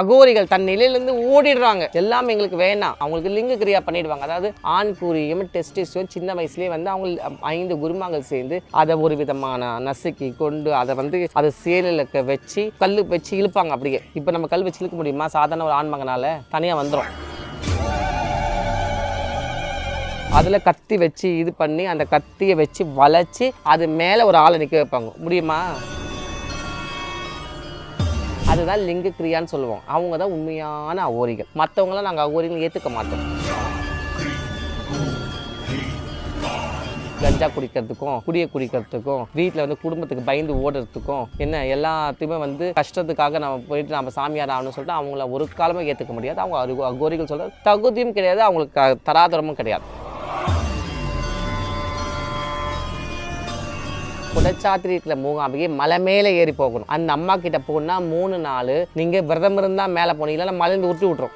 அகோரிகள் தன் நிலையிலேருந்து ஓடிடுறாங்க. எல்லாமே எங்களுக்கு வேணாம் அவங்களுக்கு லிங்க கிரியா பண்ணிடுவாங்க. அதாவது ஆண் கூறியும் டெஸ்டிஸும் சின்ன வயசுலேயே வந்து அவங்க ஐந்து குருமாங்கள் சேர்ந்து அதை ஒரு விதமான நசுக்கி கொண்டு அதை வந்து அதை சேலில் வச்சு கல் வச்சு இழுப்பாங்க அப்படியே. இப்போ நம்ம கல் வச்சு இழுக்க முடியுமா? சாதாரண ஒரு ஆண்மகனால தனியாக வந்துடும் அதில் கத்தி வச்சு இது பண்ணி அந்த கத்தியை வச்சு வளைச்சி அது மேலே ஒரு ஆளை நிற்க வைப்பாங்க. முடியுமா? அதுதான் லிங்க கிரியான்னு சொல்லுவோம். அவங்க தான் உண்மையான அகோரிகள். மற்றவங்களாம் நாங்கள் அகோரிகள் ஏற்றுக்க மாட்டோம். கஞ்சா குடிக்கிறதுக்கும் குடியை குடிக்கிறதுக்கும் வீட்டில் வந்து குடும்பத்துக்கு பயந்து ஓடுறதுக்கும் என்ன எல்லாத்தையுமே வந்து கஷ்டத்துக்காக நம்ம போயிட்டு நம்ம சாமியார் ஆகணும்னு சொல்லிட்டு அவங்கள ஒரு காலமே ஏற்றுக்க முடியாது. அவங்க அகோரிகள் சொல்கிற தகுதியும் கிடையாது. அவங்களுக்கு க- தராதரமும் கிடையாது. குடச்சாத்திரி இருக்கிற மூகாம்பிகை மலை மேலே ஏறி போகணும். அந்த அம்மா கிட்ட போனா மூணு நாள் நீங்க விரதம் இருந்தா மேலே போனீங்கன்னா மலைந்து விட்டு விட்டுரும்.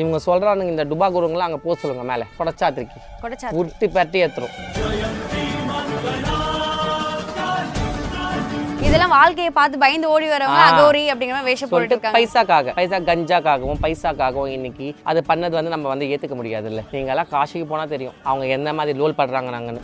இவங்க சொல்றானுங்க இந்த டுபா குருங்களாம் அங்கே போக சொல்லுங்க மேலே குடச்சாத்திரிக்கு கொடைச்சா உருட்டி பரட்டி ஏற்றுரும் இதெல்லாம் வாழ்க்கையை பார்த்து பயந்து ஓடி வரவங்க. அகோரி அப்படிங்கிற வேஷம் இருக்காங்க. பைசாக்காக பைசா கஞ்சாக்காகவும் பைசாக்காகவும் இன்னைக்கு அது பண்ணது வந்து நம்ம வந்து ஏற்றுக்க முடியாது இல்லை நீங்களாம் காசிக்கு போனால் தெரியும் அவங்க எந்த மாதிரி லோல் படுறாங்க நாங்கன்னு.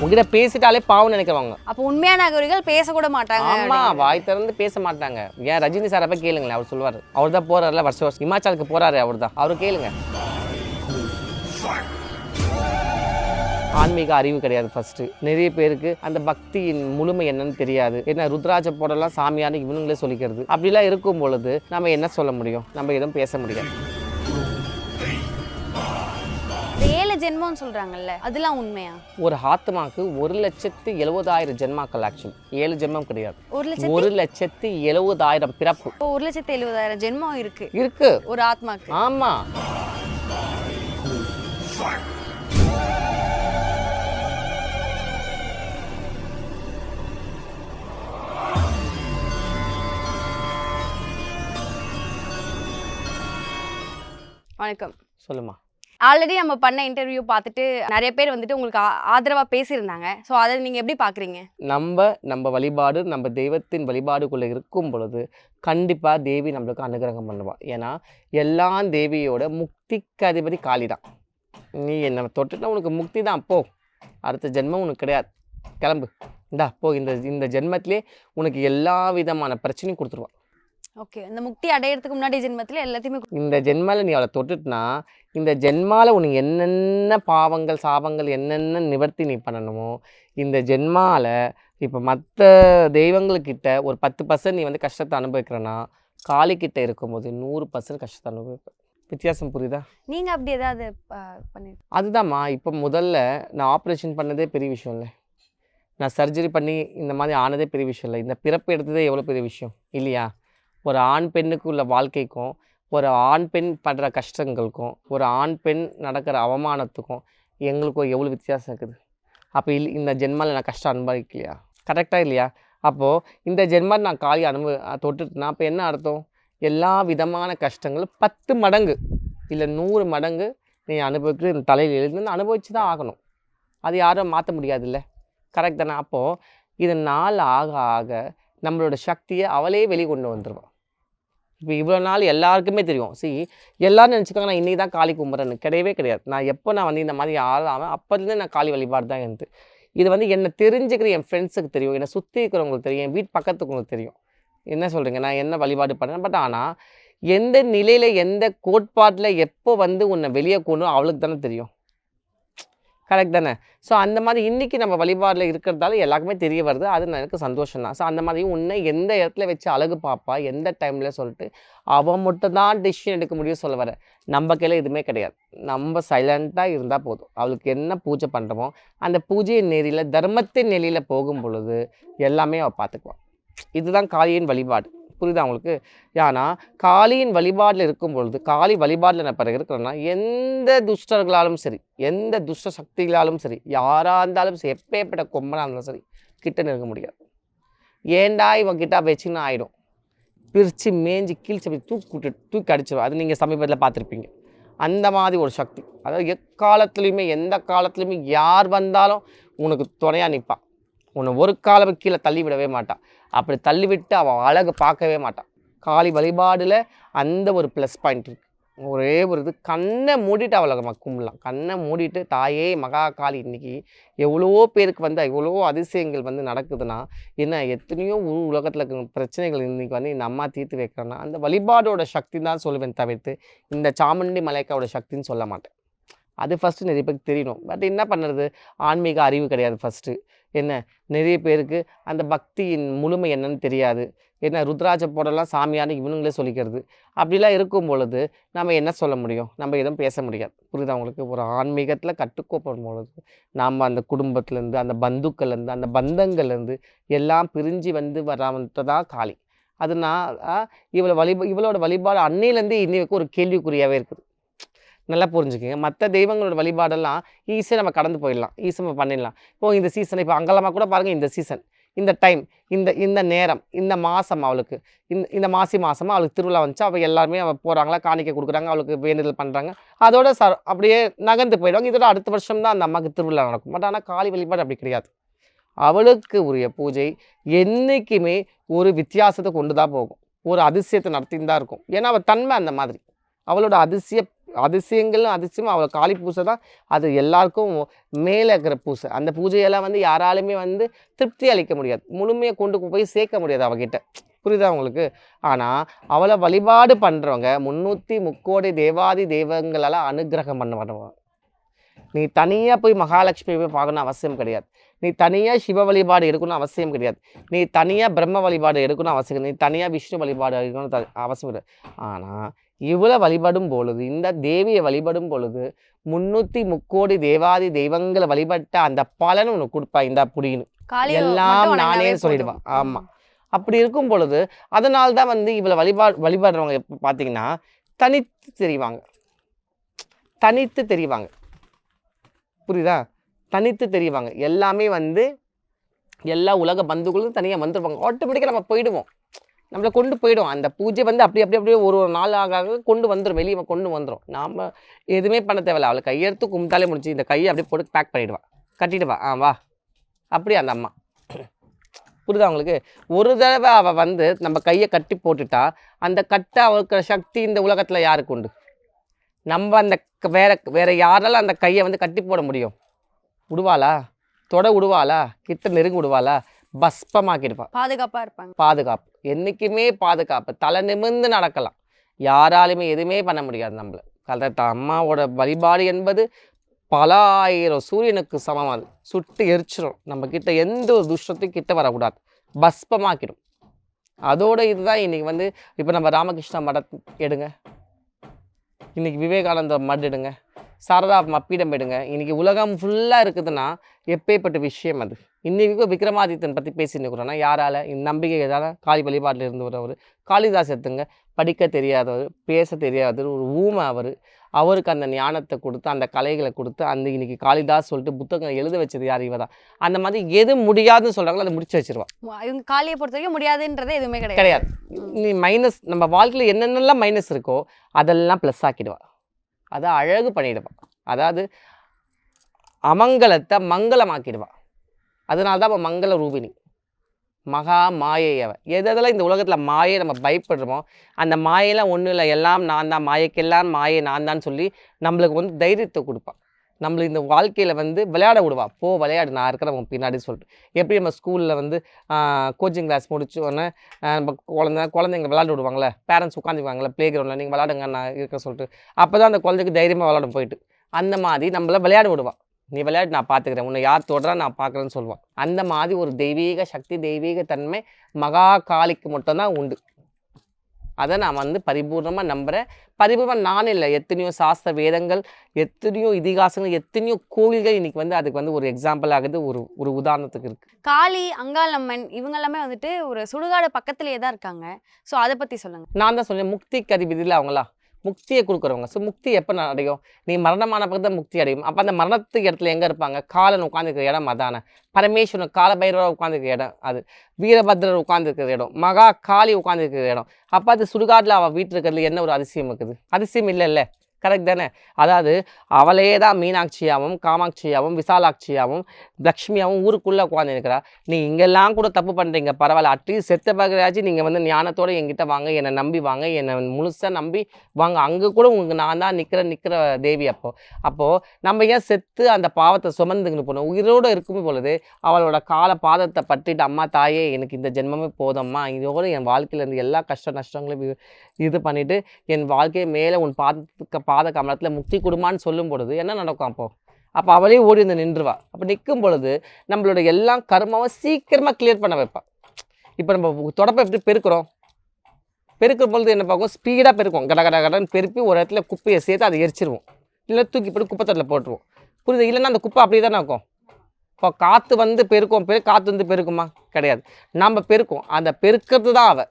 உங்ககிட்ட பேசிட்டாலே பாவம் நினைக்கிறவங்க. அப்போ உண்மையான அகோரிகள் பேசக்கூட மாட்டாங்க ஆமா வாய் திறந்து பேச மாட்டாங்க. ஏன் ரஜினி சாரை போய் கேளுங்களேன் அவர் சொல்லுவார். அவர் தான் போறாருல வருஷம் வருஷம். இமாச்சலுக்கு போறாரு அவர் தான். அவரு கேளுங்க. ஆன்மீக அறிவு கிடையாது ஃபர்ஸ்ட் நிறைய பேருக்கு அந்த பக்தியின் முழுமை என்னன்னு தெரியாது. என்ன ருத்ராஜ போடலாம் சாமியான்னு இவனுங்களே சொல்லிக்கிறது. அப்படிலாம் இருக்கும் பொழுது நம்ம என்ன சொல்ல முடியும்? நம்ம எதுவும் பேச முடியாது. ஜென்மம்னு சொல்றாங்கல்ல அதெல்லாம் உண்மையா? ஒரு ஆத்மாக்கு ஒரு லட்சத்து எழுபதாயிரம் ஜென்மாக்கள் ஆக்சுவலி ஏழு ஜென்மம் கிடையாது. ஒரு லட்சத்தி ஒரு லட்சத்து எழுபதாயிரம் பிறப்பு. இப்போ ஒரு லட்சத்தி எழுபதாயிரம் ஜென்மம் இருக்கு. இருக்கு. ஒரு ஆத்மாக்கு. ஆமா. வணக்கம். சொல்லுமா ஆல்ரெடி நம்ம பண்ண இன்டர்வியூ பார்த்துட்டு நிறைய பேர் வந்துட்டு உங்களுக்கு ஆ- பேசியிருந்தாங்க. ஸோ அதை நீங்கள் எப்படி பார்க்குறீங்க? நம்ம நம்ம வழிபாடு நம்ம தெய்வத்தின் வழிபாடுக்குள்ளே இருக்கும் பொழுது கண்டிப்பாக தேவி நம்மளுக்கு அனுகிரகம் பண்ணுவாள் ஏன்னா எல்லா தேவியோட முக்திக்கு அதிபதி காளி தான். நீ என்ன தொட்டுட்டா உனக்கு முக்தி தான். போ. அடுத்த ஜென்மம் உனக்கு கிடையாது. கிளம்பு. இந்தா போ. இந்த இந்த ஜென்மத்திலே உனக்கு எல்லா விதமான பிரச்சனையும் கொடுத்துருவா. ஓகே இந்த முக்தி அடையறதுக்கு முன்னாடி ஜென்மத்துல எல்லாத்தையுமே இந்த ஜென்மால நீ அவளை தொட்டுட்டுனா இந்த ஜென்மால உனக்கு என்னென்ன பாவங்கள் சாபங்கள் என்னென்ன நிவர்த்தி நீ பண்ணணுமோ இந்த ஜென்மால இப்போ மற்ற தெய்வங்கள்கிட்ட ஒரு பத்து பர்சன்ட் நீ வந்து கஷ்டத்தை அனுபவிக்கிறனா காளிக்கிட்ட இருக்கும்போது நூறு பர்சன்ட் கஷ்டத்தை அனுபவிப்ப. வித்தியாசம் புரியுதா? நீங்க அப்படி ஏதாவது பண்ணி அதுதாம்மா. இப்போ முதல்ல நான் ஆப்ரேஷன் பண்ணதே பெரிய விஷயம் இல்லை. நான் சர்ஜரி பண்ணி இந்த மாதிரி ஆனதே பெரிய விஷயம் இல்லை. இந்த பிறப்பு எடுத்ததே எவ்வளோ பெரிய விஷயம்? இல்லையா? ஒரு ஆண் பெண்ணுக்கு உள்ள வாழ்க்கைக்கும் ஒரு ஆண் பெண் படுற கஷ்டங்களுக்கும் ஒரு ஆண் பெண் நடக்கிற அவமானத்துக்கும் எங்களுக்கும் எவ்வளோ வித்தியாசம் இருக்குது? அப்போ இல் இந்த ஜென்மாவில் நான் கஷ்டம் அனுபவிக்கலையா? கரெக்டாக இல்லையா? அப்போது இந்த ஜென்மாவில் நான் காலி அனுபவ தொட்டுட்டுனா அப்போ என்ன அர்த்தம்? எல்லா விதமான கஷ்டங்களும் பத்து மடங்கு இல்லை நூறு மடங்கு நீ அனுபவிக்கிற இந்த தலையில் எழுந்து அனுபவிச்சு தான் ஆகணும். அது யாரும் மாற்ற முடியாதுல்ல? கரெக்ட் தானே? அப்போது இது நாள் ஆக ஆக நம்மளோட சக்தியை அவளே வெளிக்கொண்டு வந்துடுவான் இப்போ இவ்வளோ நாள் எல்லாருக்குமே தெரியும். சி எல்லோரும் நினச்சிக்காங்க நான் இன்றைக்கி தான் காளி கும்பிட்றேன்னு கிடையவே கிடையாது. நான் எப்போ நான் வந்து இந்த மாதிரி ஆளாமல் அப்போதுலேருந்து நான் காளி வழிபாடு தான் இருந்து இது வந்து என்னை தெரிஞ்சுக்கிற என் ஃப்ரெண்ட்ஸுக்கு தெரியும். என்னை சுற்றி இருக்கிறவங்களுக்கு தெரியும். என் வீட்டு பக்கத்துக்கு தெரியும். என்ன சொல்கிறீங்க நான் என்ன வழிபாடு பண்ணேன் பட் ஆனால் எந்த நிலையில் எந்த கோட்பாட்டில் எப்போ வந்து உன்னை வெளியே கொண்டு அவளுக்கு தானே தெரியும். கரெக்ட் தானே? ஸோ அந்த மாதிரி இன்றைக்கி நம்ம வழிபாடில் இருக்கிறதால எல்லாருக்குமே தெரிய வருது. அது எனக்கு சந்தோஷம் தான். ஸோ அந்த மாதிரி உன்னை எந்த இடத்துல வச்சு அழகு பார்ப்பா எந்த டைமில் சொல்லிட்டு அவன் மட்டும் தான் டிசிஷன் எடுக்க முடியும் சொல்ல வர நம்ம கையில் எதுவுமே கிடையாது. நம்ம சைலண்ட்டாக இருந்தால் போதும். அவளுக்கு என்ன பூஜை பண்ணுறோமோ அந்த பூஜை நெறியில் தர்மத்தின் நெறியில் போகும் பொழுது எல்லாமே அவள் பார்த்துக்குவான் இதுதான் காளியின் வழிபாடு. புரியுதா உங்களுக்கு? ஏன்னா காளியின் வழிபாடில் இருக்கும் பொழுது காளி வழிபாடில் நான் பிறகு இருக்கிறேன்னா எந்த துஷ்டர்களாலும் சரி எந்த துஷ்ட சக்திகளாலும் சரி யாராக இருந்தாலும் சரி எப்பேற்பட்ட கொம்பனாக இருந்தாலும் சரி கிட்ட நெருங்க முடியாது. ஏன்டா இவன் கிட்ட வச்சுன்னு ஆகிடும் பிரித்து மேஞ்சி கீழ்ச்சி அப்படி தூக்கி தூக்கி அடிச்சிடும் அது நீங்கள் சமீபத்தில் பார்த்துருப்பீங்க. அந்த மாதிரி ஒரு சக்தி. அதாவது எக்காலத்துலேயுமே எந்த காலத்துலேயுமே யார் வந்தாலும் உனக்கு துணையாக நிற்பா உன்னை ஒரு காலம் கீழே தள்ளி விடவே மாட்டான். அப்படி தள்ளிவிட்டு அவன் அழகு பார்க்கவே மாட்டான். காளி வழிபாடில் அந்த ஒரு ப்ளஸ் பாயிண்ட் இருக்குது ஒரே ஒரு இது கண்ணை மூடிட்டு அவளை நம்ம கும்பிடலாம். கண்ணை மூடிட்டு தாயே மகா காளி இன்றைக்கி எவ்வளோ பேருக்கு வந்து எவ்வளவோ அதிசயங்கள் வந்து நடக்குதுன்னா என்ன எத்தனையோ உலகத்தில் இருக்கிற பிரச்சனைகள் இன்றைக்கி வந்து இந்த அம்மா தீர்த்து வைக்கிறேன்னா அந்த வழிபாடோட சக்தி தான் சொல்லுவேன் தவிர்த்து இந்த சாமுண்டி மலைக்காவோட சக்தின்னு சொல்ல மாட்டேன். அது ஃபஸ்ட்டு நிறைய பேருக்கு தெரியணும். பட் என்ன பண்ணுறது? ஆன்மீக அறிவு கிடையாது ஃபஸ்ட்டு என்ன? நிறைய பேருக்கு அந்த பக்தியின் முழுமை என்னன்னு தெரியாது. என்ன? ருத்ராஜ போடலாம் சாமியானு இவனுங்களே சொல்லிக்கிறது. அப்படிலாம் இருக்கும் பொழுது நம்ம என்ன சொல்ல முடியும்? நம்ம எதுவும் பேச முடியாது. புரியுதா உங்களுக்கு? ஒரு ஆன்மீகத்தில் கட்டுக்கோப்படும் பொழுது நாம் அந்த குடும்பத்துலேருந்து அந்த பந்துக்கள்லேருந்து அந்த பந்தங்கள்லேருந்து எல்லாம் பிரிஞ்சு வந்து வராமட்டதான் காளி அது நான் இவளை வழிபா இவளோட வழிபாடு அன்னையிலேருந்து இன்னி ஒரு கேள்விக்குறியாகவே இருக்குது. நல்லா புரிஞ்சுக்கோங்க. மற்ற தெய்வங்களோட வழிபாடெல்லாம் ஈஸியாக நம்ம கடந்து போயிடலாம். ஈஸியாக நம்ம பண்ணிடலாம். இப்போ இந்த சீசன் இப்போ அங்கலமாக கூட பாருங்கள் இந்த சீசன் இந்த டைம் இந்த இந்த நேரம் இந்த மாதம் அவளுக்கு. இந்த இந்த மாசி மாதமாக அவளுக்கு திருவிழா வந்துச்சு. அவள் எல்லாருமே அவள் போகிறாங்களா காணிக்கை கொடுக்குறாங்க அவளுக்கு வேண்டுதல் பண்ணுறாங்க அதோட ச அப்படியே நகர்ந்து போயிடுவாங்க. இதோட அடுத்த வருஷம் தான் அந்த அம்மாவுக்கு திருவிழா நடக்கும். பட் ஆனால் காளி வழிபாடு அப்படி கிடையாது. அவளுக்கு உரிய பூஜை என்றைக்குமே ஒரு வித்தியாசத்தை கொண்டு தான் போகும். ஒரு அதிசயத்தை நடத்தின்னு தான் இருக்கும். ஏன்னா அவள் தன்மை அந்த மாதிரி. அவளோட அதிசய அதிசயங்களும் அதிசயமும் அவள் காளி பூசை தான். அது எல்லாருக்கும் மேலே இருக்கிற பூசை. அந்த பூஜையெல்லாம் வந்து யாராலுமே வந்து திருப்தி அளிக்க முடியாது. முழுமையாக கொண்டு போய் சேர்க்க முடியாது அவகிட்ட. புரியுதா உங்களுக்கு? ஆனால் அவளை வழிபாடு பண்ணுறவங்க முந்நூற்றி முக்கோடி தேவாதி தெய்வங்களால் அனுகிரகம் பண்ண பண்ணுவாங்க. நீ தனியாக போய் மகாலட்சுமி போய் பார்க்கணும் அவசியம் கிடையாது. நீ தனியாக சிவ வழிபாடு எடுக்கணும் அவசியம் கிடையாது. நீ தனியாக பிரம்ம வழிபாடு எடுக்கணும் அவசியம் நீ தனியாக விஷ்ணு வழிபாடு எடுக்கணும் அவசியம் கிடையாது. ஆனால் இவளை வழிபடும் பொழுது இந்த தேவியை வழிபடும் பொழுது முன்னூற்றி முக்கோடி தேவாதி தெய்வங்களை வழிபட்ட அந்த பலன் உனக்கு கொடுப்பா இந்த காளியை எல்லாம் நானே. சொல்லிடுவேன் ஆமா. அப்படி இருக்கும் பொழுது அதனால தான் வந்து இவளை வழிபாடு வழிபடுறவங்க எப்போ பார்த்தீங்கன்னா தனித்து தெரிவாங்க. தனித்து தெரிவாங்க. புரியுதா? தனித்து தெரிவாங்க. எல்லாமே வந்து எல்லா உலக பந்துகளும் தனியாக வந்துருவாங்க. ஆட்டோமேட்டிக்காக நம்ம போயிடுவோம். நம்மளை கொண்டு போயிடும். அந்த பூஜை வந்து அப்படி அப்படி அப்படியே ஒரு ஒரு நாள் ஆக ஆக கொண்டு வந்துடும் வெளியே கொண்டு வந்துடும் நாம் எதுவுமே பண்ண தேவையில்ல. அவளை கையெடுத்து கும்பிட்டாலே முடிச்சு இந்த கையை அப்படியே போட்டு பேக் பண்ணிடுவா. கட்டிடுவா. ஆ வா. அப்படி அந்த அம்மா. புரியுதா உங்களுக்கு? ஒரு தடவை அவள் வந்து நம்ம கையை கட்டி போட்டுட்டா அந்த கட்டை அவளுக்கு சக்தி இந்த உலகத்தில் யாருக்கு உண்டு? நம்ம அந்த வேற வேற யாரால அந்த கையை வந்து கட்டி போட முடியும்? விடுவாளா? தொட விடுவாளா? கிட்ட நெருங்கி விடுவாளா? பஸ்பமாக்கிடுவா. பாதுகாப்பா இருப்பாங்க. பாதுகாப்பு. என்றைக்குமே பாதுகாப்பு. தலை நிமிர்ந்து நடக்கலாம். யாராலுமே எதுவுமே பண்ண முடியாது நம்மள. கதை அம்மாவோட வழிபாடு என்பது பல ஆயிரம் சூரியனுக்கு சமம் அது. சுட்டு எரிச்சிடும் நம்மக்கிட்ட எந்த ஒரு துஷ்டத்தையும் கிட்ட வரக்கூடாது. பஸ்பமாக்கிடும் அதோட இதுதான் இன்றைக்கி வந்து இப்போ நம்ம ராமகிருஷ்ணா மடம் எடுங்க. இன்னைக்கு விவேகானந்த மட் எடுங்க. சாரதா மப்பீடம் எடுங்க. இன்னைக்கு உலகம் ஃபுல்லாக இருக்குதுன்னா எப்பேற்பட்ட விஷயம் அது? இன்றைக்கும் விக்ரமாதித்தன் பற்றி பேசிட்டு இருக்கிறோன்னா யாரால? இந்த நம்பிக்கை எதால? காளி வழிபாட்டில் இருந்து வரவர் காளிதாஸ் எடுத்துங்க. படிக்க தெரியாதவர் பேச தெரியாதவர் ஒரு ஊமை அவர். அவருக்கு அந்த ஞானத்தை கொடுத்து அந்த கலைகளை கொடுத்து அந்த இன்னைக்கு காளிதாஸ் சொல்லிட்டு புத்தகம் எழுத வச்சது யார்? இவ தான். அந்த மாதிரி எது முடியாதுன்னு சொல்கிறாங்களோ அதை முடிச்சு வச்சிருவா. மு- இவங்க காளியை பொறுத்த வரைக்கும் முடியாதுன்றது எதுவுமே கிடையாது. கிடையாது. நீ மைனஸ் நம்ம வாழ்க்கையில் என்னென்னலாம் மைனஸ் இருக்கோ அதெல்லாம் ப்ளஸ் ஆக்கிடுவா. அதை அழகு பண்ணிடுவான் அதாவது அமங்கலத்தை மங்களமாக்கிடுவான் அதனால தான் அவள் மங்கள ரூபிணி. மகா மாயை அவள் எதெல்லாம் இந்த உலகத்தில் மாயை நம்ம பயப்படுறோமோ அந்த மாயெல்லாம் ஒன்றும் இல்லை. எல்லாம் நான் தான். மாயைக்கெல்லாம் மாயை நான் தான் சொல்லி நம்மளுக்கு வந்து தைரியத்தை கொடுப்பான் நம்மளுக்கு இந்த வாழ்க்கையில் வந்து விளையாட விடுவா. போ விளையாடு நான் இருக்கிறவங்க பின்னாடி சொல்லிட்டு. எப்படி நம்ம ஸ்கூலில் வந்து கோச்சிங் கிளாஸ் முடிச்ச உடனே நம்ம குழந்த குழந்தைங்க விளாட விடுவாங்களே பேரண்ட்ஸ் உட்காந்துக்குவாங்களே ப்ளே கிரவுண்டில் நீங்கள் விளாடுங்க நான் இருக்க சொல்லிட்டு. அப்போ தான் அந்த குழந்தைக்கு தைரியமாக விளாடும் போயிட்டு. அந்த மாதிரி நம்மள விளையாட விடுவான் நீ விளையாட்டு நான் பார்த்துக்கிறேன் உன்னை யார் தொடரா நான் பார்க்குறேன்னு சொல்லுவான் அந்த மாதிரி ஒரு தெய்வீக சக்தி தெய்வீக தன்மை மகா காளிக்கு மட்டும்தான் உண்டு. அதை நான் வந்து பரிபூர்ணமாக நம்புகிறேன் பரிபூர்ணமாக நான் இல்லை எத்தனையோ சாஸ்திர வேதங்கள் எத்தனையோ இதிகாசங்கள் எத்தனையோ கோவில்கள் இன்னைக்கு வந்து அதுக்கு வந்து ஒரு எக்ஸாம்பிள் ஆகுது ஒரு ஒரு உதாரணத்துக்கு இருக்குது காளி அங்காளம்மன் இவங்க எல்லாமே வந்துட்டு ஒரு சுடுகாடு பக்கத்துலயே தான் இருக்காங்க. ஸோ அதை பத்தி சொல்லுங்க. நான் தான் சொன்னேன் முக்திக்கு அதிபதியில் அவங்களா? முக்தியை கொடுக்குறவங்க. ஸோ முக்தி எப்போ அடையும்? நீ மரணமான பக்கத்தில் முக்தி அடையும். அப்போ அந்த மரணத்துக்கு இடத்துல எங்கே இருப்பாங்க? காலன் உட்காந்துருக்கிற இடம் அதானே. பரமேஸ்வரன் கால உட்காந்துருக்கிற இடம் அது. வீரபத்ரர் உட்காந்துருக்கிற இடம். மகா காளி உட்காந்துருக்கிற இடம். அப்போ அது சுடுகாட்டில் அவள் வீட்டில் இருக்கிறதுல என்ன ஒரு அதிசயம் இருக்குது? அதிசயம் இல்லைல்ல. கரெக்ட் தானே? அதாவது அவளே தான் மீனாட்சியாகவும் காமாட்சியாகவும் விசாலாட்சியாகவும் லக்ஷ்மியாகவும் ஊருக்குள்ளே உட்காந்துருக்கிறா நீ இங்கெல்லாம் கூட தப்பு பண்ணுறீங்க பரவாயில்ல. அட்லீஸ்ட் செத்த பகராச்சும் நீங்கள் வந்து ஞானத்தோட என்கிட்ட வாங்க என்னை நம்பி வாங்க என்னை முழுசாக நம்பி வாங்க. அங்கே கூட உங்களுக்கு நான் தான் நிற்கிற நிற்கிற தேவி அப்போ. அப்போது நம்ம ஏன் செத்து அந்த பாவத்தை சுமந்துக்கிட்டு போனோம்? உயிரோடு இருக்கும் பொழுது அவளோட கால பாதத்தை பற்றிட்டு அம்மா தாயே எனக்கு இந்த ஜென்மமே போதும்மா. இதோடு என் வாழ்க்கையில இருந்து எல்லா கஷ்ட நஷ்டங்களையும் இது- பண்ணிவிட்டு என் வாழ்க்கையை மேலே உன் பாதத்துக்கு பாத கமலத்தில் முக்தி கொடுமான்னு சொல்லும் பொழுது என்ன நடக்கும் அப்போ? அப்போ அவளே ஓடி வந்து நின்றுவா. அப்போ நிற்கும் பொழுது நம்மளோட எல்லா கர்மாவும் சீக்கிரமாக கிளியர் பண்ண வைப்பா. இப்போ நம்ம தொடப்பை எப்படி பெருக்கிறோம்? பெருக்கும் பொழுது என்ன பார்க்கும்? ஸ்பீடாக பெருக்கும். கட கட கடன்னு பெருப்பி ஒரு இடத்துல குப்பையை சேர்த்து அதை எரிச்சிருவோம். இல்லை தூக்கி போட்டு குப்பைத்தட்டில் போட்டுருவோம். புரியுது? இல்லைன்னா அந்த குப்பை அப்படியே தானே இருக்கும். இப்போ காற்று வந்து பெருக்கும். பெரு காற்று வந்து பெருக்குமா? கிடையாது. நம்ம பெருக்கும் அந்த பெருக்கிறது தான் அவள்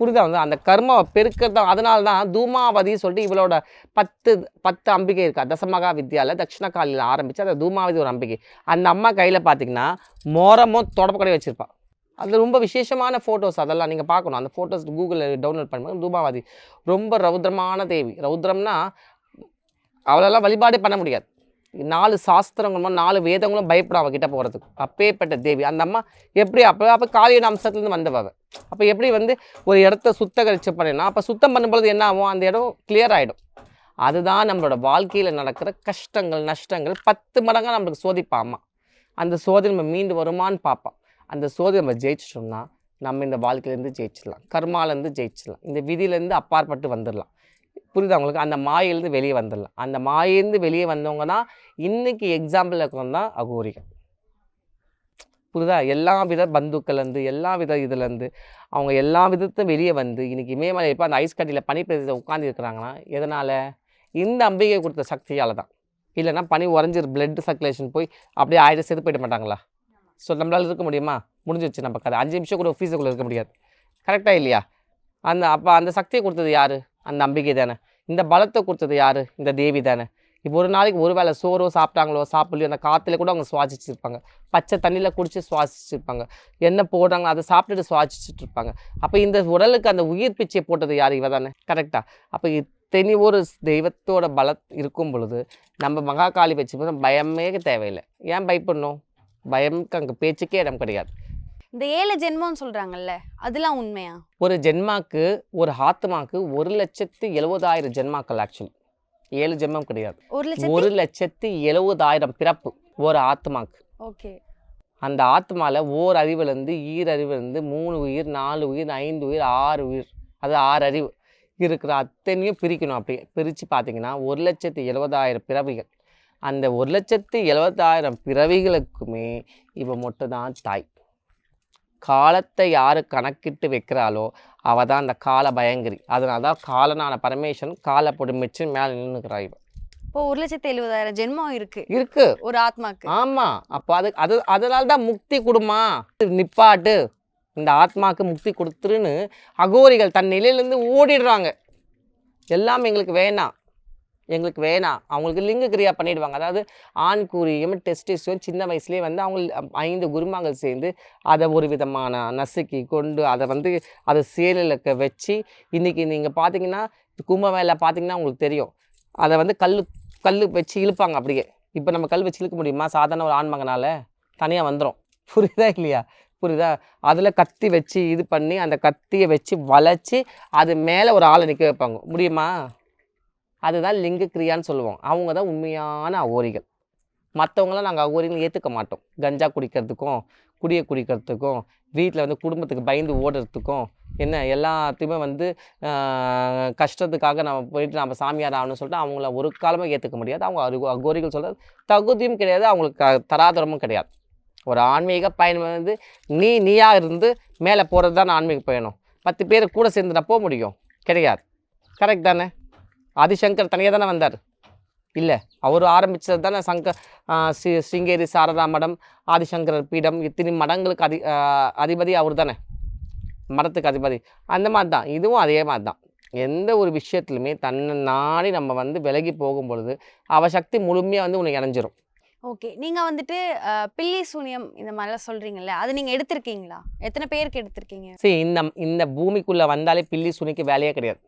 புரிதா வந்து அந்த கர்மாவை பெருக்கிறது? அதனால தான் தூமாவதி சொல்லிட்டு இவளோட பத்து பத்து அம்பிகை இருக்கா? தசமகா வித்யாவில் தட்சிணகாலியில் ஆரம்பித்து அந்த தூமாவதி ஒரு அம்பிகை. அந்த அம்மா கையில் பார்த்தீங்கன்னா மோரமோ தொடப்பு வச்சுருப்பாள் அது ரொம்ப விசேஷமான ஃபோட்டோஸ் அதெல்லாம் நீங்கள் பார்க்கணும். அந்த ஃபோட்டோஸ் கூகுளில் டவுன்லோட் பண்ணும்போது தூமாவதி ரொம்ப ரௌத்ரமான தேவி. ரௌத்ரம்னா அவளெல்லாம் வழிபாடே பண்ண முடியாது. நாலு சாஸ்திரங்களும் நாலு வேதங்களும் பயப்படும் அவகிட்ட போகிறதுக்கு அப்பேற்பட்ட தேவி. அந்த அம்மா எப்படி அப்போ அப்போ காளியோட அம்சத்துலேருந்து வந்தவ அப்போ எப்படி வந்து ஒரு இடத்த சுத்தகரிச்சு பண்ணினா அப்போ சுத்தம் பண்ணும்பொழுது என்ன ஆகும்? அந்த இடம் கிளியர் ஆகிடும் அதுதான் நம்மளோட வாழ்க்கையில் நடக்கிற கஷ்டங்கள் நஷ்டங்கள். பத்து மடங்காக நம்மளுக்கு சோதிப்பா அம்மா. அந்த சோதனை நம்ம மீண்டு வருமான்னு பார்ப்போம் அந்த சோதனை நம்ம ஜெயிச்சிட்டோம்னா நம்ம இந்த வாழ்க்கையிலேருந்து ஜெயிச்சிடலாம். கர்மாலேருந்து ஜெயிச்சிடலாம். இந்த விதியிலேருந்து அப்பாற்பட்டு வந்துடலாம். புரியுதா உங்களுக்கு? அந்த மாயிலேருந்து வெளியே வந்துடலாம். அந்த மாயிலேருந்து வெளியே வந்தவங்க தான் இன்றைக்கி எக்ஸாம்பிள் இருக்கவங்க தான் அகோரிகள். புரியுதா? எல்லா வித பந்துக்கள்லேருந்து எல்லா வித இதுலேருந்து அவங்க எல்லா விதத்தையும் வெளியே வந்து இன்னைக்கு இமயமலை இப்போ அந்த ஐஸ் கட்டியில் பனி பிரதேசத்தில் உட்காந்து இருக்கிறாங்கன்னா எதனால்? இந்த அம்பிகை கொடுத்த சக்தியால் தான். இல்லைன்னா பனி உறைஞ்சிரு பிளட் சர்க்குலேஷன் போய் அப்படியே ஆயிரம் செத்து போயிட மாட்டாங்களா? ஸோ நம்மளால இருக்க முடியுமா? முடிஞ்சிருச்சு நம்ம கதை. அஞ்சு நிமிஷம் கூட ஃபீஸுக்குள்ளே இருக்க முடியாது. கரெக்டாக இல்லையா? அந்த அப்போ அந்த சக்தியை கொடுத்தது யார்? அந்த அம்பிகை தானே? இந்த பலத்தை கொடுத்தது யார்? இந்த தேவி தானே. இப்போ ஒரு நாளைக்கு ஒரு வேளை சோறோ சாப்பிட்டாங்களோ சாப்பிடலையோ அந்த காற்றுல கூட அவங்க சுவாசிச்சிருப்பாங்க. பச்சை தண்ணியில் குடித்து சுவாசிச்சிருப்பாங்க. என்ன போடுறாங்க அதை சாப்பிட்டுட்டு சுவாசிச்சுட்டு இருப்பாங்க அப்போ இந்த உடலுக்கு அந்த உயிர் பிச்சை போட்டது யார்? இவ தானே. கரெக்டாக அப்போ இத்தனை ஒரு தெய்வத்தோட பலம் இருக்கும் பொழுது நம்ம மகாகாளி வச்சு போது பயமே தேவையில்லை. ஏன் பயப்படணும்? பயமுக்கு அங்கே பேச்சுக்கே இடம் கிடையாது. இந்த ஏழு ஜென்மம்னு சொல்றாங்கல்ல அதெல்லாம் உண்மையா? ஒரு ஜென்மாக்கு ஒரு ஆத்மாக்கு ஒரு லட்சத்து எழுபதாயிரம் ஜென்மாக்கள் ஆக்சுவலி ஏழு ஜென்மம் கிடையாது. ஒரு லட்சத்து? எழுபதாயிரம் பிறப்பு ஒரு ஆத்மாக்கு. ஓகே. அந்த ஆத்மாவில் ஓர் அறிவுலேருந்து ஈர் அறிவுலேருந்து மூணு உயிர் நாலு உயிர் ஐந்து உயிர் ஆறு உயிர் அது ஆறு அறிவு. இருக்கிற அத்தனையும் பிரிக்கணும் அப்படியே பிரித்து பார்த்தீங்கன்னா ஒரு லட்சத்து எழுபதாயிரம் பிறவிகள். அந்த ஒரு லட்சத்து எழுபதாயிரம் பிறவிகளுக்குமே இவ மட்டும் தான் தாய். காலத்தை யார் கணக்கிட்டு வைக்கிறாளோ அவ தான் அந்த கால பயங்கரி. அதனால தான் காலனான பரமேஸ்வரன் காலை பொடிமிச்சு மேலே நின்றுக்கிறா இவ இப்போ ஒரு லட்சத்தி எழுபதாயிரம் ஜென்மம் இருக்கு. இருக்கு. ஒரு ஆத்மாக்கு. ஆமா. அப்போ அது அது அதனால தான் முக்தி கொடுமா. நிப்பாட்டு. இந்த ஆத்மாக்கு முக்தி கொடுத்துருன்னு அகோரிகள் தன் நிலையிலேருந்து ஓடிடுறாங்க. எல்லாம் எங்களுக்கு வேணாம். எங்களுக்கு வேணாம். அவங்களுக்கு லிங்க கிரியா பண்ணிடுவாங்க. அதாவது ஆண் கூறியும் டெஸ்டிஸும் சின்ன வயசுலேயே வந்து அவங்க ஐந்து குருமாங்கள் சேர்ந்து அதை ஒரு விதமான நசுக்கி கொண்டு அதை வந்து அதை சேலிலக்க வச்சு இன்றைக்கி நீங்கள் பார்த்தீங்கன்னா கும்ப வேலை பார்த்தீங்கன்னா உங்களுக்கு தெரியும். அதை வந்து கல் கல் வச்சு இழுப்பாங்க அப்படியே. இப்போ நம்ம கல் வச்சு இழுக்க முடியுமா? சாதாரண ஒரு ஆண்மகனால் தனியாக வந்துடும் புரியுதா இல்லையா? புரியுதா? அதில் கத்தி வச்சு இது பண்ணி அந்த கத்தியை வச்சு வளைச்சி அது மேலே ஒரு ஆளை நிற்க வைப்பாங்க. முடியுமா? அதுதான் லிங்க கிரியான்னு சொல்லுவோம் அவங்க தான் உண்மையான அகோரிகள். மற்றவங்களாம் நாங்கள் அகோரிகள் ஏற்றுக்க மாட்டோம். கஞ்சா குடிக்கிறதுக்கும் குடியை குடிக்கிறதுக்கும் வீட்டில் வந்து குடும்பத்துக்கு பயந்து ஓடுறதுக்கும் என்ன எல்லாத்தையுமே வந்து கஷ்டத்துக்காக நம்ம போயிட்டு நம்ம சாமியார் ஆகணும்னு சொல்லிட்டு அவங்கள ஒரு காலமாக ஏற்றுக்க முடியாது. அவங்க அரு அகோரிகள் சொல்கிறது தகுதியும் கிடையாது. அவங்களுக்கு தராதரமும் கிடையாது. ஒரு ஆன்மீக பயணம் வந்து நீ நீயாக இருந்து மேலே போகிறது தான் ஆன்மீக பயணம். பத்து பேர் கூட சேர்ந்து நான் போக முடியும். கிடையாது. கரெக்ட் தானே? ஆதிசங்கர் தனியாக தானே வந்தார்? இல்லை அவர் ஆரம்பித்தது தானே சங்க ஸ்ரீ ஸ்ருங்கேரி சாரதா மடம் ஆதிசங்கரர் பீடம் இத்தனை மடங்களுக்கு அதி அதிபதி அவர் தானே. மடத்துக்கு அதிபதி. அந்த மாதிரி தான் இதுவும் அதே மாதிரி தான். எந்த ஒரு விஷயத்துலையுமே தன்னை நாடி நம்ம வந்து விலகி போகும் பொழுது அவ சக்தி முழுமையாக வந்து உனக்கு இணைஞ்சிரும். ஓகே நீங்க வந்துட்டு பில்லி சூனியம் இந்த மாதிரிலாம் சொல்றீங்கல்ல அது நீங்க எடுத்திருக்கீங்களா? எத்தனை பேருக்கு எடுத்திருக்கீங்க? சரி இந்த இந்த பூமிக்குள்ளே வந்தாலே பில்லி சுனிக்கு வேலையே கிடையாது.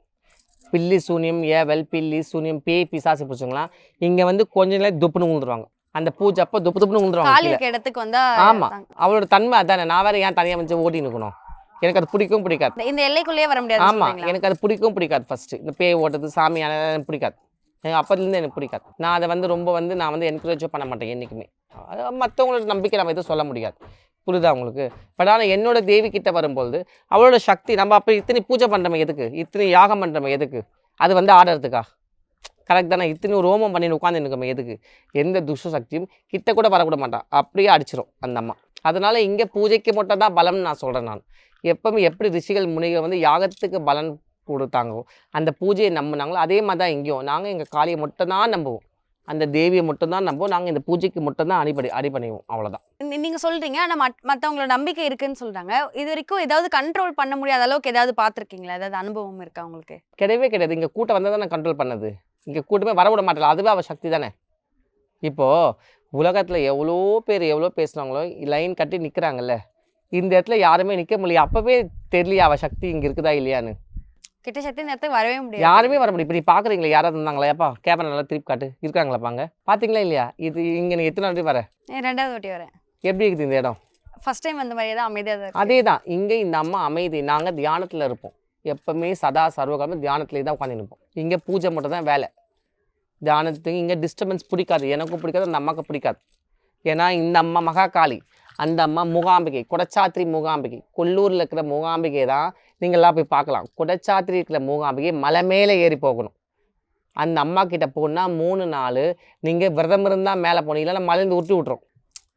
பில்லி சூனியம் ஏவல் பில்லி சூனியம் பேய் பிசாசு பிடிச்சவங்களாம் இங்கே வந்து கொஞ்ச நேரம் துப்புன்னு விழுந்துருவாங்க அந்த பூஜை அப்போ துப்பு துப்புன்னு விழுந்துருவாங்க இடத்துக்கு வந்தா ஆமா. தாங்க. அவளோட தன்மை அதானே. நான் வேற ஏன் தனியாக வந்து ஓட்டி நிற்கணும் எனக்கு அது பிடிக்கும் பிடிக்காது. இந்த- எல்லைக்குள்ளேயே வர முடியாது ஆமா. சொல்றீங்களா? எனக்கு அது பிடிக்கும் பிடிக்காது ஃபர்ஸ்ட் இந்த பேய் ஓட்டுறது சாமி எனக்கு பிடிக்காது. எனக்கு அப்போதுலேருந்து எனக்கு பிடிக்காது. நான் அதை வந்து ரொம்ப வந்து நான் வந்து என்கரேஜ் பண்ண மாட்டேன் என்றைக்குமே மற்றவங்களோட நம்பிக்கை நம்ம எதுவும் சொல்ல முடியாது. புரியுதா உங்களுக்கு? பட் ஆனால் என்னோட தேவி கிட்ட வரும்பொழுது அவளோட சக்தி நம்ம அப்போ இத்தனை பூஜை பண்ணுறோம் எதுக்கு? இத்தனை யாகம் பண்ணுறோம் எதுக்கு? அது வந்து ஆடுறதுக்கா? கரெக்ட் தானே? இத்தனை ரோமம் பண்ணி உட்காந்து இருக்கோம் எதுக்கு? எந்த துஷ்ட சக்தியும் கிட்ட கூட வரக்கூட மாட்டான். அப்படியே அடிச்சிடும் அந்த அம்மா. அதனால் இங்கே பூஜைக்கு மட்டும் தான் பலம்னு நான் சொல்கிறேன் நான். எப்பவுமே எப்படி ரிஷிகள் முனிகள் வந்து யாகத்துக்கு பலன் கொடுத்தாங்களோ அந்த பூஜையை நம்பினாங்களோ அதே மாதிரி தான் இங்கேயும். நாங்கள் எங்கள் காளியை மட்டும்தான் நம்புவோம். அந்த தேவியை மட்டும்தான் நம்புவோம் நாங்கள் இந்த பூஜைக்கு மட்டும்தான் அடிப்படை அடிபணிவோம். அவ்வளோதான் நீ- நீங்க சொல்றீங்க ஆனா மத்- மத்தவங்களோட நம்பிக்கை இருக்குன்னு சொல்றாங்க. இது வரைக்கும் ஏதாவது கண்ட்ரோல் பண்ண முடியாத அளவுக்கு ஏதாவது பார்த்திருக்கீங்களா? ஏதாவது அனுபவம் இருக்கா உங்களுக்கு? கிடையவே கிடையாது. இங்கே கூட்டம் வந்தால் தான் நான் கண்ட்ரோல் பண்ணது. இங்கே கூட்டமே வரவிட மாட்டேன் அதுவே அவள் சக்தி தானே. இப்போது உலகத்தில் எவ்வளோ பேர் எவ்வளோ பேசுனாங்களோ லைன் கட்டி நிற்கிறாங்கல்ல இந்த இடத்துல யாருமே நிற்க முடியல. அப்போவே தெரியலையா அவள் சக்தி இங்கே இருக்குதா இல்லையான்னு. கிட்ட சக்தி இந்த இடத்துக்கு வரவே முடியாது. யாருமே வர முடியும் இப்போ நீ பார்க்குறீங்களா யாராவது இருந்தாங்களா ஏப்பா கேமரா நல்லா திருப்பி காட்டு. இருக்காங்களாப்பாங்க பார்த்தீங்களா இல்லையா? இது இங்கே நீ எத்தனை வாட்டி வர? ரெண்டாவது வாட்டி வரேன். எப்படி இருக்குது இந்த இடம்? ஃபர்ஸ்ட் டைம் வந்த மாதிரியே தான் அமைதியா தான். அதே தான் இங்கே இந்த அம்மா அமைதி. நாங்கள் தியானத்தில் இருப்போம். எப்பவுமே சதா சர்வகாலமும் தியானத்திலே தான் உட்காந்து நிற்போம். இங்கே பூஜை மட்டும் தான் வேலை. தியானத்துக்கு இங்கே டிஸ்டர்பன்ஸ் பிடிக்காது. எனக்கும் பிடிக்காது அந்த அம்மாவுக்கு பிடிக்காது. ஏன்னா இந்த அம்மா மகாகாளி. அந்த அம்மா மூகாம்பிகை குடச்சாத்திரி மூகாம்பிகை. கொல்லூரில் இருக்கிற மூகாம்பிகை தான் நீங்கள்லாம் போய் பார்க்கலாம். குடச்சாத்திரி இருக்கிற மூகாம்பிகை மலை மேலே ஏறி போகணும். அந்த அம்மா கிட்ட போனால் மூணு நாள் நீங்கள் விரதம் இருந்தால் மேலே போனீங்க இல்லைன்னா மலையிலேருந்து உருட்டி விட்ரும்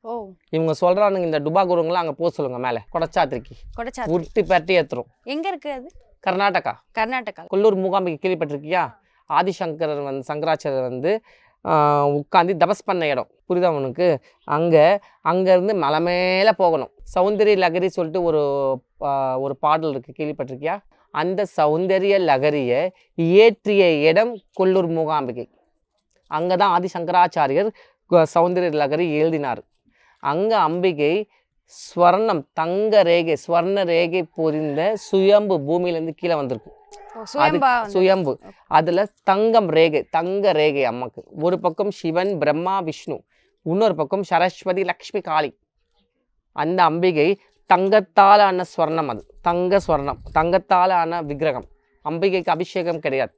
ஓ. இவங்க சொல்கிறானுங்க இந்த டுபா குருங்களாம் அங்கே போக சொல்லுங்க மேலே குடச்சாத்திரிக்கு. கொடைச்சா உருட்டி பரட்டி ஏற்றுரும் எங்க இருக்கு அது? கர்நாடகா. கர்நாடகா. கொல்லூர் மூகாம்பிகை கேள்விப்பட்டிருக்கியா? ஆதிசங்கரர் வந்து சங்கராச்சாரியர் வந்து உட்காந்து தபஸ் பண்ண இடம். புரியுதா அவனுக்கு அங்கே அங்கேருந்து மலை மேலே போகணும். சௌந்தரிய லகரி சொல்லிட்டு ஒரு ஒரு பாடல் இருக்குது கேள்விப்பட்டிருக்கியா? அந்த சௌந்தரிய லகரியை இயற்றிய இடம் கொல்லூர் மூகாம்பிகை. அங்கே தான் ஆதிசங்கராச்சாரியர் சௌந்தரிய லகரி எழுதினார். அங்கே அம்பிகை ஸ்வர்ணம் தங்க ரேகை ஸ்வர்ண ரேகை பொரிந்த சுயம்பு பூமியிலேருந்து கீழே வந்திருக்கு. சுயம்பா அதுல தங்கம் ரேகை தங்க ரேகை அம்மாக்கு. ஒரு பக்கம் சிவன் பிரம்மா விஷ்ணு. இன்னொரு பக்கம் சரஸ்வதி லக்ஷ்மி காளி. அந்த அம்பிகை தங்கத்தால் ஆன ஸ்வர்ணம் அது. தங்க ஸ்வர்ணம் தங்கத்தால் ஆன விக்கிரகம். அம்பிகைக்கு அபிஷேகம் கிடையாது.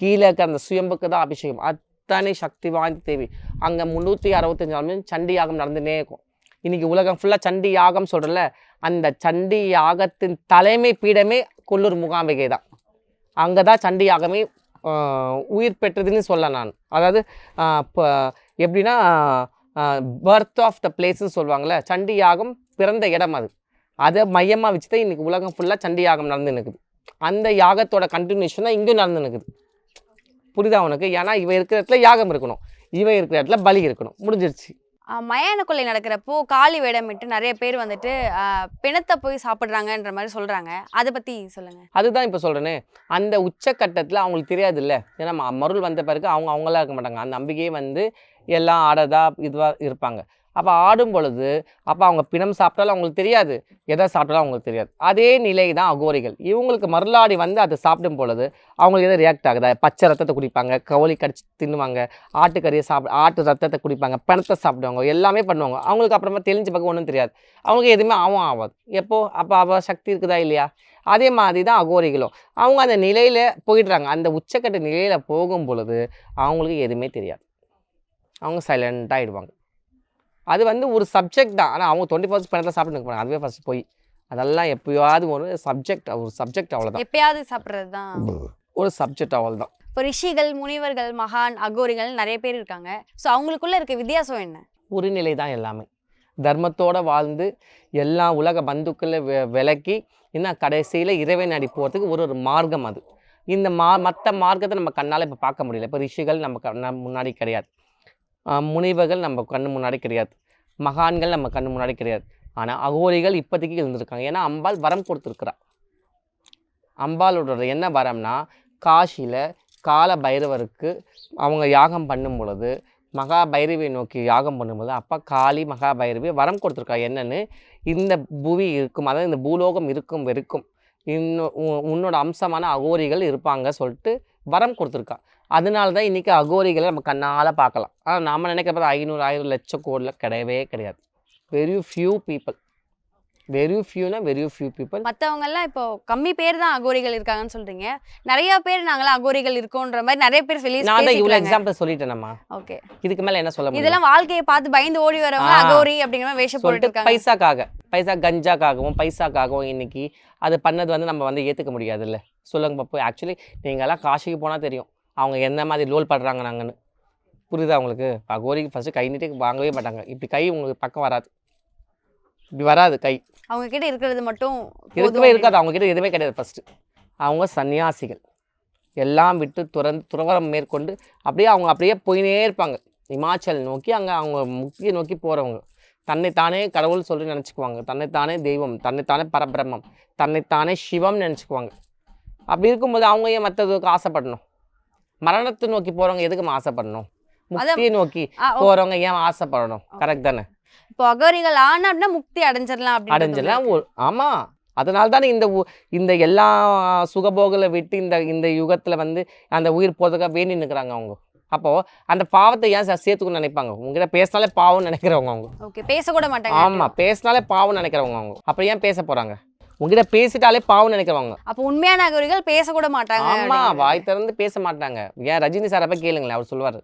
கீழே இருக்க அந்த சுயம்புக்கு தான் அபிஷேகம். அத்தனை சக்தி வாய்ந்த தேவி. அங்கே முந்நூற்றி அறுபத்தஞ்சு சண்டி யாகம் நடந்துனே இருக்கும். இன்றைக்கி உலகம் ஃபுல்லாக சண்டி யாகம் சொல்கிறல அந்த சண்டி யாகத்தின் தலைமை பீடமே கொல்லூர் முகாம்பிகை தான். அங்கே தான் சண்டி யாகமே உயிர் பெற்றதுன்னு சொல்ல நான். அதாவது இப்போ எப்படின்னா பர்த் ஆஃப் த பிளேஸ்ன்னு சொல்லுவாங்கள்ல சண்டி யாகம் பிறந்த இடம் அது. அதை மையமாக வச்சு தான் இன்றைக்கி உலகம் ஃபுல்லாக சண்டி யாகம் நடந்து நிற்குது அந்த யாகத்தோட கண்டினியூஷன் தான் இங்கேயும் நடந்து நிற்குது புரிதா உனக்கு? ஏன்னா இவன் இருக்கிற இடத்துல யாகம் இருக்கணும். இவன் இருக்கிற இடத்துல பலி இருக்கணும். முடிஞ்சிருச்சு. மயான கொள்ளை நடக்கிறப்போ காளி வேடமிட்டு நிறைய பேர் வந்துட்டு பிணத்தை போய் சாப்பிட்றாங்கன்ற மாதிரி சொல்கிறாங்க அதை பற்றி சொல்லுங்க. அதுதான் இப்போ சொல்கிறேனே அந்த உச்சக்கட்டத்தில் அவங்களுக்கு தெரியாது இல்லை ஏன்னா மருள் வந்த பிறகு அவங்க அவங்களா இருக்க மாட்டாங்க. அந்த நம்பிக்கையே வந்து எல்லாம் ஆடதா இதுவாக இருப்பாங்க. அப்போ ஆடும் பொழுது அப்போ அவங்க பிணம் சாப்பிட்டாலும் அவங்களுக்கு தெரியாது எதை சாப்பிட்டாலும் அவங்களுக்கு தெரியாது. அதே நிலை தான் அகோரிகள். இவங்களுக்கு மருளாடி வந்து அதை சாப்பிடும் பொழுது அவங்களுக்கு எதை ரியாக்ட் ஆகுதா? பச்சை ரத்தத்தை குடிப்பாங்க கவுளி கடிச்சு தின்னுவாங்க ஆட்டுக்கறியை சாப்பிட ஆட்டு ரத்தத்தை குடிப்பாங்க பிணத்தை சாப்பிடுவாங்க எல்லாமே பண்ணுவாங்க. அவங்களுக்கு அப்புறமா தெளிஞ்ச பக்கம் ஒன்றும் தெரியாது. அவங்களுக்கு எதுவுமே ஆவும் ஆகாது எப்போது அப்போ அவள் சக்தி இருக்குதா இல்லையா? அதே மாதிரி தான் அகோரிகளும். அவங்க அந்த நிலையில் போயிடுறாங்க. அந்த உச்சக்கட்ட நிலையில் போகும் பொழுது அவங்களுக்கு எதுவுமே தெரியாது. அவங்க சைலண்ட்டாக ஆகிடுவாங்க அது வந்து ஒரு சப்ஜெக்ட் தான். ஆனால் அவங்க டுவெண்ட்டி ஃபர்ஸ்ட் பணத்தில் சாப்பிட்டு இருக்க அதுவே ஃபஸ்ட் போய். அதெல்லாம் எப்பயாவது ஒரு சப்ஜெக்ட் ஒரு சப்ஜெக்ட் அவ்வளோதான் எப்பயாவது சாப்பிட்றது தான். ஒரு சப்ஜெக்ட் அவ்வளோதான் இப்போ ரிஷிகள் முனிவர்கள் மகான் அகோரிகள் நிறைய பேர் இருக்காங்க. ஸோ அவங்களுக்குள்ள இருக்க வித்தியாசம் என்ன? ஒரு நிலை தான் எல்லாமே. தர்மத்தோட வாழ்ந்து எல்லா உலக பந்துக்களை வெ விலக்கி இன்னும் கடைசியில் இறைவன் அடி போகிறதுக்கு ஒரு ஒரு மார்க்கம் அது. இந்த மா மற்ற மார்க்கத்தை நம்ம கண்ணால் இப்போ பார்க்க முடியல. இப்போ ரிஷிகள் நம்ம முன்னாடி கிடையாது. முனைவர்கள் நம்ம கண்ணு முன்னாடி கிடையாது. மகான்கள் நம்ம கண்ணு முன்னாடி கிடையாது. ஆனால் அகோரிகள் இப்போதைக்கு இருந்திருக்காங்க. ஏன்னா அம்பாள் வரம் கொடுத்துருக்குறா. அம்பாளோட என்ன வரம்னா காசியில் கால பைரவருக்கு அவங்க யாகம் பண்ணும் பொழுது மகா பைரவியை நோக்கி யாகம் பண்ணும்போது அப்போ காளி மகா பைரவி வரம் கொடுத்துருக்கா. என்னென்னு இந்த புவி இருக்கும் அதாவது இந்த பூலோகம் இருக்கும் வரைக்கும் இன்னும் உ- உன்னோட அம்சமான அகோரிகள் இருப்பாங்க சொல்லிட்டு வரம் கொடுத்துருக்கா. அதனால தான் இன்றைக்கி அகோரிகளை நம்ம கண்ணால் பார்க்கலாம். ஆனால் நம்ம நினைக்கிறப்ப ஐநூறு ஆயிரம் லட்சம் கோடியில் கிடையவே கிடையாது. வெரி ஃபியூ பீப்புள் வெரி ஃபியூனா வெரி ஃபியூ பீப்புள் மத்தவங்க எல்லாம் இப்போ கம்மி பேர் தான் அகோரிகள் இருக்காங்கன்னு சொல்றீங்க. நிறைய பேர் நாங்களாம் அகோரிகள் இருக்கோன்ற மாதிரி நிறைய பேர் சொல்லி நான் தான் இவ்வளோ எக்ஸாம்பிள் சொல்லிட்டேனம்மா. ஓகே. இதுக்கு மேலே என்ன சொல்ல இதெல்லாம் வாழ்க்கையை பார்த்து பயந்து ஓடி வரவங்க. அகோரி அப்படிங்கிற மாதிரி வேஷம் போட்டு இருக்காங்க. பைசாக்காக பைசா கஞ்சாக்காகவும் பைசாக்காகவும் இன்னைக்கு அது பண்ணது வந்து நம்ம வந்து ஏற்றுக்க முடியாதுல்ல. சொல்லுங்க பாப்பு ஆக்சுவலி நீங்கள்லாம் காசிக்கு போனால் தெரியும். அவங்க என்ன மாதிரி லோல் படுறாங்க நாங்கன்னு புரியுதா உங்களுக்கு? அகோரிக்கு ஃபஸ்ட்டு கை நீட்டி வாங்கவே மாட்டாங்க. இப்படி கை உங்களுக்கு பக்கம் வராது. இப்படி வராது கை. அவங்க கிட்ட இருக்கிறது மட்டும் இருக்கவே இருக்காது. அவங்க கிட்ட எதுவுமே கிடையாது ஃபஸ்ட்டு அவங்க சன்னியாசிகள். எல்லாம் விட்டு துறந்து துறவரம் மேற்கொண்டு அப்படியே அவங்க அப்படியே போயினே இருப்பாங்க. இமாச்சல் நோக்கி அங்கே அவங்க முக்தியை நோக்கி போகிறவங்க தன்னைத்தானே கடவுள் சொல்லி நினச்சிக்குவாங்க. தன்னைத்தானே தெய்வம். தன்னைத்தானே பரபிரம்மம். தன்னைத்தானே சிவம் நினச்சிக்குவாங்க. அப்படி இருக்கும்போது அவங்க ஏன் மற்றதுக்கு ஆசைப்படணும். மரணத்தை நோக்கி போகிறவங்க எதுக்கு ஆசைப்படணும்? முக்தியை நோக்கி போகிறவங்க ஏன் ஆசைப்படணும்? கரெக்ட் தானே? இப்போ அகோரிகள் ஆனா முக்தி அடைஞ்சிடலாம் ஒரு ஆமாம் அதனால தானே இந்த இந்த எல்லா சுகபோகலை விட்டு இந்த இந்த யுகத்தில் வந்து அந்த உயிர் போதுக்காக வேண்டி நிற்கிறாங்க அவங்க. அப்போது அந்த பாவத்தை ஏன் சார் சேர்த்துக்கணும்னு நினைப்பாங்க? உங்ககிட்ட பேசினாலே பாவம்னு நினைக்கிறவங்க அவங்க. ஓகே பேசக்கூட மாட்டாங்க ஆமாம் பேசினாலே பாவம்னு நினைக்கிறவங்க அவங்க. அப்புறம் ஏன் பேச போகிறாங்க உங்ககிட்ட பேசிட்டாலே பாவம்னு நினைக்கிறவங்க. அப்போ உண்மையான அகோரிகள் பேசக்கூட மாட்டாங்க அப்படிங்கிறது. வாய் திறந்து பேச மாட்டாங்க. ஏன் ரஜினி சாரை போய் கேளுங்களேன் அவர் சொல்லுவார்.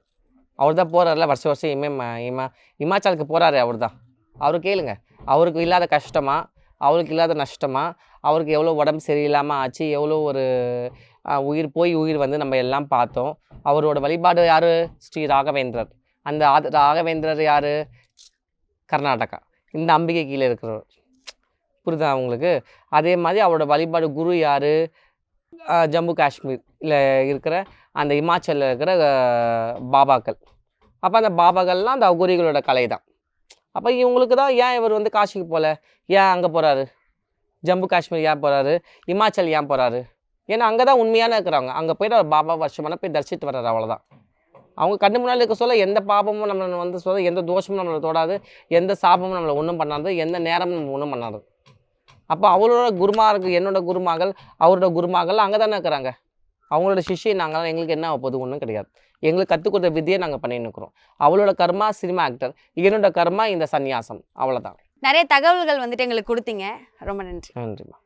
அவர் தான் போகிறாருல வருஷம் வருஷம் இமே இமா இமாச்சலுக்கு போகிறாரு அவர் தான். அவரு கேளுங்க அவருக்கு இல்லாத கஷ்டமா அவருக்கு இல்லாத நஷ்டமா அவருக்கு எவ்வளோ உடம்பு சரியில்லாமல் ஆச்சு எவ்வளோ ஒரு உயிர் போய் உயிர் வந்து நம்ம எல்லாம் பார்த்தோம். அவரோட வழிபாடு யார்? ஸ்ரீ ராகவேந்திரர். அந்த ராகவேந்திரர் யார்? கர்நாடகா. இந்த அம்பிகை கீழே இருக்கிறவர். புரியுதா உங்களுக்கு? அதே மாதிரி அவரோட வழிபாடு குரு யார்? ஜம்மு காஷ்மீர் இல்லை இருக்கிற அந்த இமாச்சலில் இருக்கிற பாபாக்கள். அப்போ அந்த பாபாக்கள்லாம் அந்த அகுரிகளோட கலை தான். அப்போ இவங்களுக்கு தான் ஏன் இவர் வந்து காசிக்கு போகல ஏன் அங்கே போகிறாரு ஜம்மு காஷ்மீர் ஏன் போகிறாரு இமாச்சல் ஏன் போகிறாரு ஏன்னா அங்கே தான் உண்மையான இருக்கிறவங்க அங்கே போயிட்டு அவர் பாபா வருஷமான போய் தரிசிட்டு வர்றாரு அவ்வளோதான் அவங்க கண்ணு முன்னாடி இருக்க சொல்ல எந்த பாபமும் நம்மளை வந்து சொல்ல எந்த தோஷமும் நம்மளை தொடாது எந்த சாபமும் நம்மளை ஒன்றும் பண்ணாது எந்த நேரமும் நம்ம ஒன்றும் பண்ணாது. அப்போ அவரோட குருமாருக்கு என்னோட குருமார்கள் அவரோட குருமார்கள் அங்கே தானே இருக்கிறாங்க. அவங்களோட சிஷ்யை நாங்களாம் எங்களுக்கு என்ன போகுது ஒன்றும் கிடையாது. எங்களுக்கு கற்றுக் கொடுத்த வித்தியை நாங்கள் பண்ணின்னு இருக்கிறோம். அவளோட கர்மா சினிமா ஆக்டர் என்னோட கர்மா இந்த சந்நியாசம். அவ்வளோதான் நிறைய தகவல்கள் வந்துட்டு எங்களுக்கு கொடுத்தீங்க. ரொம்ப நன்றி. நன்றிம்மா.